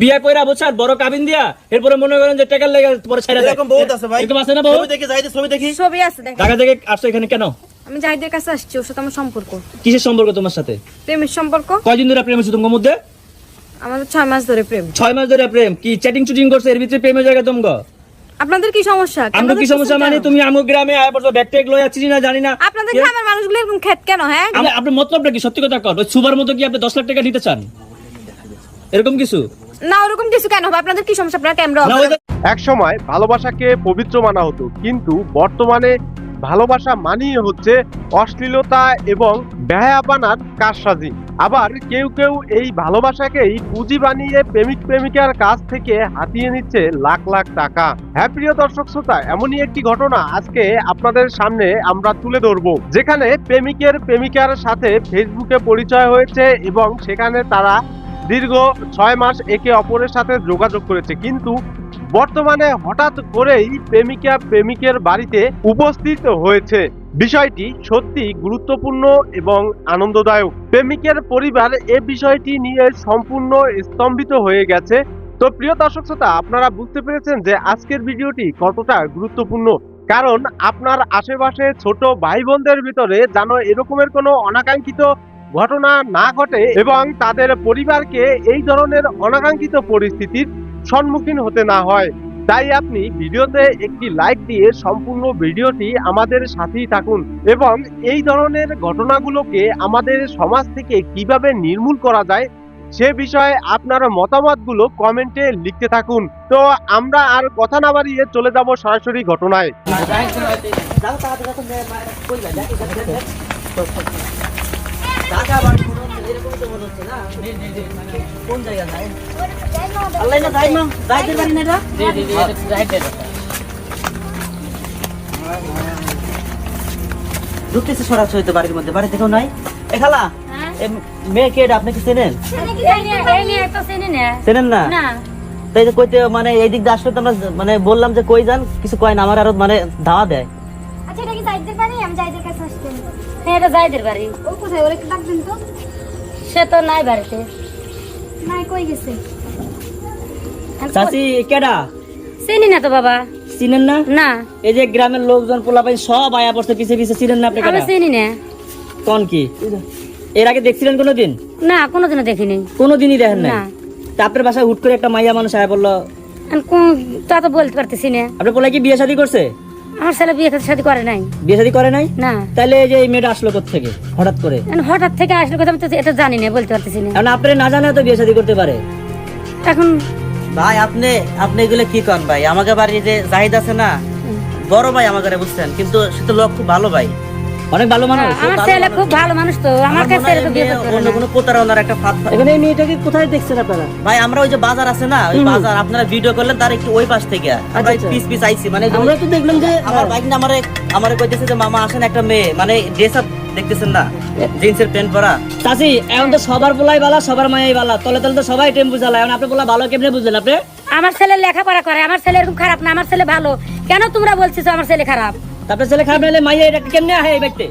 বিয়া কইরা বুঝছেন? বড় কাবিন দিয়া এরপরে মনে করেন যে টাকার লেগে পরে ছাইরা দেয়। এরকম বহুত আছে ভাই। এরকম আছে না বহু ছবি দেখি যাইতে ছবি দেখি। ছবি আছে দেখ ঢাকা থেকে আসছো এখানে কেন? আমি জাহিদের কাছে আসছি ওর সাথে আমার সম্পর্ক। কিসের সম্পর্ক তোমার সাথে? প্রেমের সম্পর্ক? কয়দিন ধরে প্রেম হচ্ছে তোমার মধ্যে? আমাদের ছয় মাস ধরে প্রেম। ছয় মাস ধরে প্রেম। কি চ্যাটিং চুটিং করছে? এর ভিতরে প্রেমের জায়গা তোমগো আপনাদের কি সমস্যা? আমরা কি সমস্যা? মানে তুমি আমগো গ্রামে আয় পড়ছো ব্যাগ ট্যাগ লয়ে যাচ্ছি না জানি না। আপনাদের গ্রামের মানুষগুলো এরকম খেত কেন হ্যাঁ? আমি আপনার মতলবটা কি? সত্যি কথা কর। ওই সুবার মতো কি আপনি দশ লাখ টাকা নিতে চান? এরকম কিছু? না ওরকম কিছু কেন হবে? আপনাদের কি সমস্যা? আপনারা ক্যামেরা এক সময় ভালোবাসাকে পবিত্র মানা হতো কিন্তু বর্তমানে ভালোবাসা মানিয়ে হচ্ছে অশ্লীলতা এবং ব্যয়াবানার কারসাজি। আবার কেউ কেউ এই ভালোবাসাকেই পুঁজি বানিয়ে প্রেমিক প্রেমিকার কাছ থেকে হাতিয়ে নিচ্ছে লাখ লাখ টাকা। হ্যাঁ প্রিয় দর্শক শ্রোতা এমনই একটি ঘটনা আজকে আপনাদের সামনে আমরা তুলে ধরবো যেখানে প্রেমিকের প্রেমিকার সাথে ফেসবুকে পরিচয় হয়েছে এবং সেখানে তারা দীর্ঘ ছয় মাস একে অপরের সাথে যোগাযোগ করেছে। কিন্তু বর্তমানে হঠাৎ করেই প্রেমিকা প্রেমিকের বাড়িতে উপস্থিত হয়েছে। বিষয়টি সত্যি গুরুত্বপূর্ণ এবং আনন্দদায়ক। প্রেমিকের পরিবার এ বিষয়টি নিয়ে সম্পূর্ণ স্তম্ভিত হয়ে গেছে। তো প্রিয় দর্শক শ্রোতা, আপনারা বুঝতে পেরেছেন যে আজকের ভিডিওটি কতটা গুরুত্বপূর্ণ। কারণ আপনার আশেপাশে ছোট ভাই বোনদের ভিতরে যেন এরকমের কোনো অনাকাঙ্ক্ষিত ঘটনা না ঘটে এবং তাদের পরিবারকে এই ধরনের অনাকাঙ্ক্ষিত পরিস্থিতির সম্মুখীন হতে না হয় তাই আপনি ভিডিওতে একটি লাইক দিয়ে সম্পূর্ণ ভিডিওটি আমাদের সাথেই থাকুন এবং এই ধরনের ঘটনাগুলোকে আমাদের সমাজ থেকে কীভাবে নির্মূল করা যায় সে বিষয়ে আপনার মতামতগুলো কমেন্টে লিখতে থাকুন তো আমরা আর কথা না বাড়িয়ে চলে যাব সরাসরি ঘটনায় কোন জায়গা যায়? আল্লাহ না যাই মা যাইতে পারি না এটা? ঢুকতেছে সরাসরি তো বাড়ির মধ্যে বাড়ি থেকেও নাই? এ খালা এ মেয়ে কে আপনি কি চেনেন? চেনেন না? তাই যে কইতে মানে এই দিক দিয়ে আসলে তো আমরা মানে বললাম যে কই যান কিছু কয় না আমার আরও মানে ধাওয়া দেয়। আচ্ছা এটা কি আমি কাছে হ্যাঁ এটা যাইদের বাড়ি। ও কোথায়? ওরা একটু ডাকবেন তো। সে তো নাই বাড়িতে। নাই কই গেছে? চাচি কেডা? চিনি না তো বাবা। চিনেন না? না। এই যে গ্রামের লোকজন পোলাপাই সব আয়া পড়ছে পিছে পিছে চিনেন না আপনি আমি কেডা? চিনি না। কোন কি? এর আগে দেখছিলেন কোনোদিন? না কোনোদিনও দেখিনি। কোনোদিনই দেখেন না না। তা আপনার বাসায় হুট করে একটা মাইয়া মানুষ আয়া বলল কোন তা তো বলতে পারতেছি না। আপনার পোলা কি বিয়ে শাদী করছে? আমার ছেলে বিয়ে শাদী করে নাই। বিয়ে শাদী করে নাই? না। তাহলে যে এই মেয়েটা আসলো থেকে হঠাৎ করে? হঠাৎ থেকে আসলে কথা আমি তো এটা জানি না বলতে পারতেছি না। কারণ আপনি না জানে তো বিয়ে শাদী করতে পারে। এখন ভাই আপনি আপনি এগুলো কি করেন ভাই? আমাকে বাড়িতে জাহিদ আছে না? বড় ভাই আমাকে বুঝছেন কিন্তু সে তো লোক খুব ভালো ভাই। অনেক ভালো মানুষ। আমার ছেলে খুব ভালো মানুষ তো আমার কাছে হয় তো বিয়ে করতে পারে অন্য কোনো প্রতারণার একটা ফাঁদ এখানে এই মেয়েটাকে কোথায় দেখছেন আপনারা? ভাই আমরা ওই যে বাজার আছে না ওই বাজার আপনারা ভিডিও করলেন তার একটু ওই পাশ থেকে। আমরা আচ্ছা। পিস পিস আইছি মানে আমরা তো দেখলাম যে আমার বাইক না আমারে আমারে কইতেছে যে মামা আসেন একটা মেয়ে। মানে ড্রেস আপ দেখতেছেন না? জিন্সের প্যান্ট পরা। চাচি এখন তো সবার পোলাই বালা সবার মায়াই বালা। তলে তলে তো সবাই টেম্পু চালায় এখন আপনি পোলা ভালো কেমনে বুঝলেন আপনি? আমার ছেলে লেখাপড়া করে আমার ছেলে এরকম খারাপ না আমার ছেলে ভালো। কেন তোমরা বলছিস আমার ছেলে খারাপ? তারপরে ছেলে খারাপ নাহলে মাইয়া এটা কেমনে আহে এই ব্যক্তি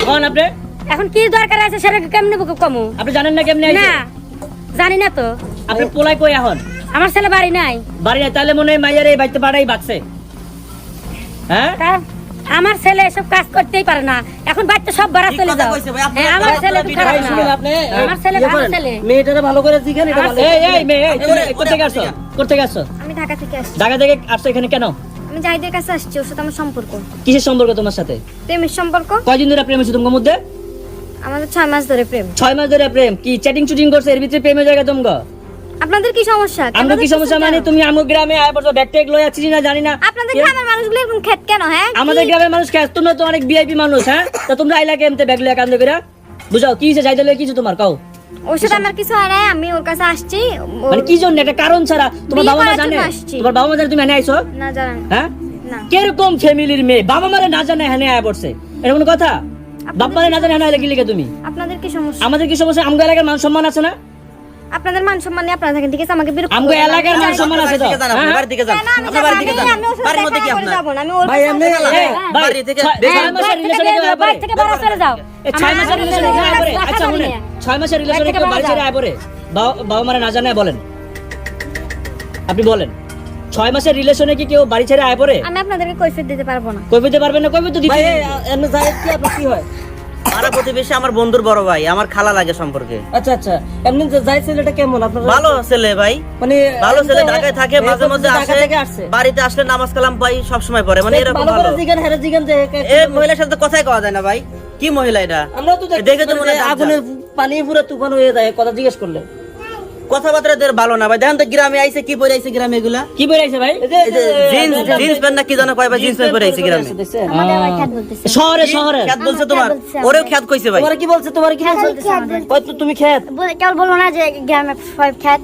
কোন আপনি? এখন কি দরকার আছে সেটা কেমনে কমু? আপনি জানেন না কেমনে আইছে? না জানি না তো। আপনি পোলাই কই এখন? আমার ছেলে বাড়ি নাই। বাড়ি নাই তাহলে মনে হয় মাইয়ার এই বাড়িতে পাড়াই বাঁচছে হ্যাঁ? আমার ছেলে এসব কাজ করতেই পারে না। এখন বাচ্চা সব বাড়া চলে কথা যাও। কইছে ভাই, আপনার- হ্যাঁ, আমার ছেলে তো খারাপ না। আপনি। আমার ছেলে ভালো ছেলে। মেয়েটারে ভালো করে জিজ্ঞেস এই এই মেয়ে আসছো? কোথা থেকে আসছো? আমি ঢাকা থেকে আসছি। ঢাকা থেকে আসছো এখানে কেন? আমি জাহিদের কাছে আসছি ওর সাথে আমার সম্পর্ক। কিসের সম্পর্ক তোমার সাথে? প্রেমের সম্পর্ক? কয়দিন ধরে প্রেম হচ্ছে তোমার মধ্যে? আমাদের ছয় মাস ধরে প্রেম। ছয় মাস ধরে প্রেম? কি চ্যাটিং চুটিং করছে? এর ভিতরে প্রেমের জায়গা তোমরা আপনাদের কি সমস্যা? আমরা কি সমস্যা? মানে তুমি আমগো গ্রামে আয় পড়ছো ব্যাগ ট্যাগ লয়ে যাচ্ছি না জানি না। আপনাদের গ্রামের মানুষগুলো এরকম খেত কেন হ্যাঁ? আমাদের গ্রামের মানুষ কে তোমরা তো অনেক ভিআইপি মানুষ হ্যাঁ? তা তোমরা আইলা কেমতে ব্যাগ লয়ে কান্দে করে বুঝাও কি হইছে যাইতে লয়ে কিছু তোমার? কাও। ওর সাথে আমার কিছু হয় নাই আমি ওর কাছে আসছি। মানে কি জন্য? একটা কারণ ছাড়া তোমার বাবা মা জানে। তোমার বাবা মা জানে তুমি এনে আইছো? না জানেন হ্যাঁ? কীরকম ফ্যামিলির মেয়ে? বাবা মারে না জানে হ্যাঁ আয় পড়ছে। এটা কোনো কথা? বাপ মারে না জানে হ্যাঁ আইলে কি লিখে তুমি? আপনাদের কি সমস্যা? আমাদের কি সমস্যা? আমগো এলাকার মান সম্মান আছে না? আপনাদের মান সম্মান নিয়ে আপনারা থাকেন ঠিক আছে? আমাকে বিরক্ত আমগো এলাকার মান সম্মান আছে তো? যান আপনি, হ্যাঁ? বাড়ির দিকে যান। আপনার বাড়ির দিকে যাব, যান। আমি ওর সাথে বাড়ির মধ্যে কি করে আপনার? যাব না, আমি ওর ভাই এমনি। এই, ভাই, বাড়ি থেকে বাড়ি থেকে বাড়ি থেকে বাড়া চলে যাও। এই ছয় মাসের ছেলে রিলেশনে পড়ে আচ্ছা খাবি শুনেন। না। ছয় মাসের রিলেশনে থেকে কেউ বাড়ি বাড়ি ছেড়ে আয় পড়ে বাবা মারে না জানে বলেন। আপনি বলেন ছয় মাসের রিলেশনে কি কেউ বাড়ি ছেড়ে আয় পড়ে? আমি আপনাদেরকে কৈফিয়ত দিতে পারব না। কই পেতে পারবেন না কই পেতে দিতে ভাই এমনি জাহিদ কি আপনার কি হয়? পাড়া প্রতিবেশী আমার বন্ধুর বড় ভাই আমার খালা লাগে সম্পর্কে। আচ্ছা আচ্ছা। এমনি যাই ছেলেটা কেমন? আপনার ভালো ছেলে ভাই। মানে ভালো ছেলে ঢাকায় থাকে মাঝে মাঝে আসে। বাড়িতে আসলে নামাজ কালাম পাই সব সময় পড়ে। মানে এরকম ভালো ভালো। করে হেরে জিজ্ঞান যে কে- মহিলার সাথে কথাই কওয়া যায় না ভাই। কি মহিলা এটা? আমরা তো দেখে তো মনে আগুনের পানি পুরো তুফান হয়ে যায় কথা জিজ্ঞেস করলে। কথাবার্তা এদের ভালো না ভাই। দেখেন তো গ্রামে আইছে কি পরে আইছে গ্রামে এগুলা? কি ভাই? যে- এই যে জিন্স জিন্স প্যান্ট না কি জানো কয় ভাই জিন্স প্যান্ট পরে আইছে গ্রামে। খ্যাত শহরে শহরে। খ্যাত বলছে তোমার ওরেও খ্যাত কইছে ভাই। তোমার কি বলছে? তোমার কি বলছে তুমি খেত বলে- কেবল বলল না যে গ্রামে সবাই খ্যাত।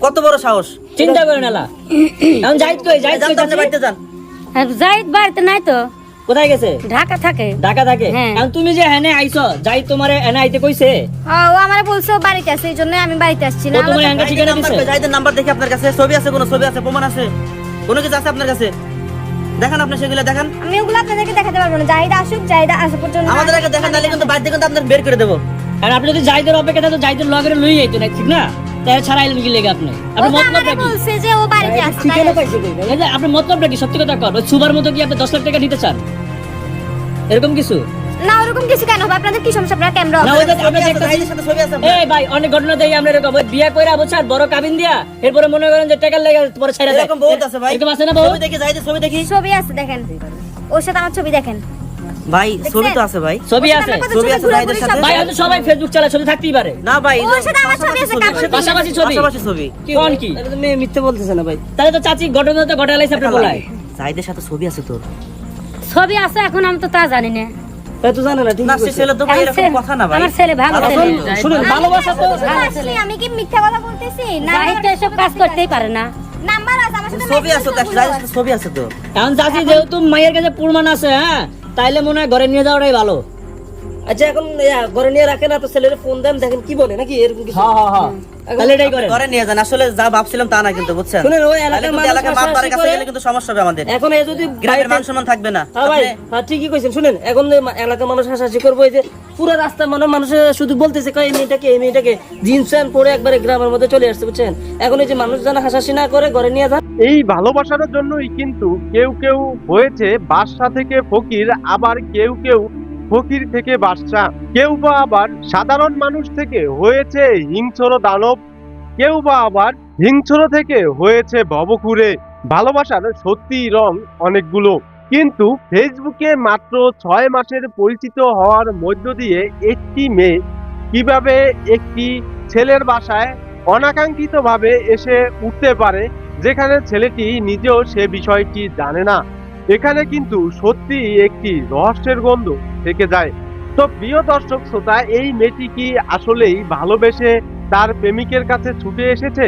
কত বড় সাহস? চিন্তা করেন এলা এখন জাহিদ কই জাহিদ যান কই তো বাড়িতে যান। জাহিদ বাড়িতে নাই তো? কোথায় গেছে? ঢাকা থাকে। ঢাকা থাকে? হ্যাঁ। এখন তুমি যে হেনে আইছো জাহিদ তোমারে এনে আইতে কইছে। হ্যাঁ, ও আমার বলছে বাড়িতে আছে এই জন্য আমি বাড়িতে আসছি না। তোমার হ্যাঙ্গা ঠিকানা নাম্বার দিছে? জাহিদের নাম্বার দেখি আপনার কাছে। ছবি আছে কোনো? ছবি আছে? প্রমাণ আছে? কোনো কিছু আছে আপনার কাছে? দেখান আপনি সেগুলো দেখান। আমি ওগুলো আপনাদেরকে দেখাতে পারব না। জাহিদা আসুক জাহিদা আসা পর্যন্ত আমাদের আগে দেখান নাহলে কিন্তু বাড়িতে কিন্তু আপনার বের করে দেবো। আর আপনি যদি জাহিদের অপেক্ষা তো জাহিদের লগের লই আইতো না ঠিক না? তাই ছাড়া কি লেগে আপনি? ও মতলবটা কি? বলছে যে ও বাড়িতে আছে ঠিকানা পাইছে কই ভাই? এই যে আপনি মতলবটা কি? সত্যি কথা কর ওই সুবার মতো কি আপনি দশ লাখ টাকা নিতে চান? এরকম কিছু? না ওরকম কিছু কেন হবে? আপনাদের কি সমস্যা? আপনারা কেমন না ওই যে ছবি আমরা আছে, দেখতেছি জাহিদের সাথে ছবি আছে এই ভাই অনেক ঘটনা দেখি আমরা এরকম। ওই বিয়ে কইরা বড় কাবিন দিয়া এরপরে মনে করেন যে টাকার লেগে পরে ছেড়ে দেয়। এরকম বহুত আছে ভাই। এরকম আছে না বহুত? ছবি দেখি জাহিদের ছবি দেখি। ছবি আছে দেখেন। ওর সাথে আমার ছবি দেখেন। ভাই ছবি তো আছে ভাই। ছবি আছে। ছবি আছে সব সাথে? ভাই হয়তো সবাই ফেসবুক চালায় ছবি থাকতেই পারে। না ভাই ওর সাথে আমার ছবি আছে, কাপড় পাশাপাশি ছবি। পাশাপাশি ছবি। কোন কি? মেয়ে মিথ্যে বলতেছে না ভাই। তাহলে তো চাচি ঘটনা তো আপনি সাথে ছবি আছে তোর ছবি আছে এখন আমি তো তা জানি না। তো জানে না ঠিক না ছেলে তো ভাই এরকম কথা না ভাই। আমার ছেলে ভালো ভালো ছেলে। ছেলে। শুনুন ভালোবাসা তো আমি কি মিথ্যা কথা বলতেছি? না তো এসব কাজ করতেই পারে না। নাম্বার আছে আমার সাথে ছবি আছে তো ছবি আছে। এখন চাচি যেহেতু মায়ের কাছে পুরমান আছে হ্যাঁ তাইলে মনে হয় ঘরে নিয়ে যাওয়াটাই ভালো। আচ্ছা এখন ঘরে নিয়ে রাখে না তো ছেলের ফোন দেন দেখেন কি বলে নাকি এরকম কিছু? হ্যাঁ হ্যাঁ হ্যাঁ। তাহলে এটাই করেন। করে নিয়ে যান আসলে যা ভাবছিলাম তা না কিন্তু বুঝছেন? শুনেন ওই এলাকার মানুষ এলাকার বাপ কাছে গেলে কিন্তু সমস্যা হবে আমাদের। এখন এই যদি গ্রামের মান সম্মান থাকবে না। হ্যাঁ ভাই হ্যাঁ ঠিকই কইছেন। শুনেন এখন এলাকার মানুষ হাসাহাসি করব যে পুরো রাস্তা মানে মানুষে শুধু বলতেছে কয় এই মেয়েটাকে এই মেয়েটাকে জিন্স প্যান্ট পরে একবারে গ্রামের মধ্যে চলে আসছে বুঝছেন? এখন এই যে মানুষ যেন হাসাহাসি না করে ঘরে নিয়ে যান। এই ভালোবাসার জন্যই কিন্তু কেউ কেউ হয়েছে বাদশা থেকে ফকির আবার কেউ কেউ ফকির থেকে বাদশা কেউ বা আবার সাধারণ মানুষ থেকে হয়েছে হিংস্র দানব। কেউ বা আবার হিংস্র থেকে হয়েছে ভবকুরে ভালোবাসার সত্যি রং অনেকগুলো। কিন্তু ফেসবুকে মাত্র ছয় মাসের পরিচিত হওয়ার মধ্য দিয়ে একটি মেয়ে কীভাবে একটি ছেলের বাসায় অনাকাঙ্ক্ষিতভাবে এসে উঠতে পারে, যেখানে ছেলেটি নিজেও সে বিষয়টি জানে না। এখানে কিন্তু সত্যি একটি রহস্যের গন্ধ থেকে যায়। তো প্রিয় দর্শক শ্রোতা, এই মেয়েটি কি আসলেই ভালোবেসে তার প্রেমিকের কাছে ছুটে এসেছে?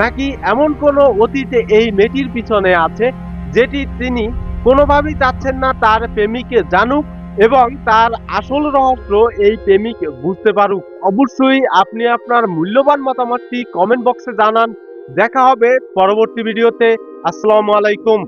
নাকি এমন কোনো অতীতে এই মেয়েটির পিছনে আছে, যেটি তিনি কোনোভাবেই চাচ্ছেন না তার প্রেমিকে জানুক এবং তার আসল রহস্য এই প্রেমিক বুঝতে পারুক? অবশ্যই আপনি আপনার মূল্যবান মতামতটি কমেন্ট বক্সে জানান। দেখা হবে পরবর্তী ভিডিওতে আসসালামু আলাইকুম।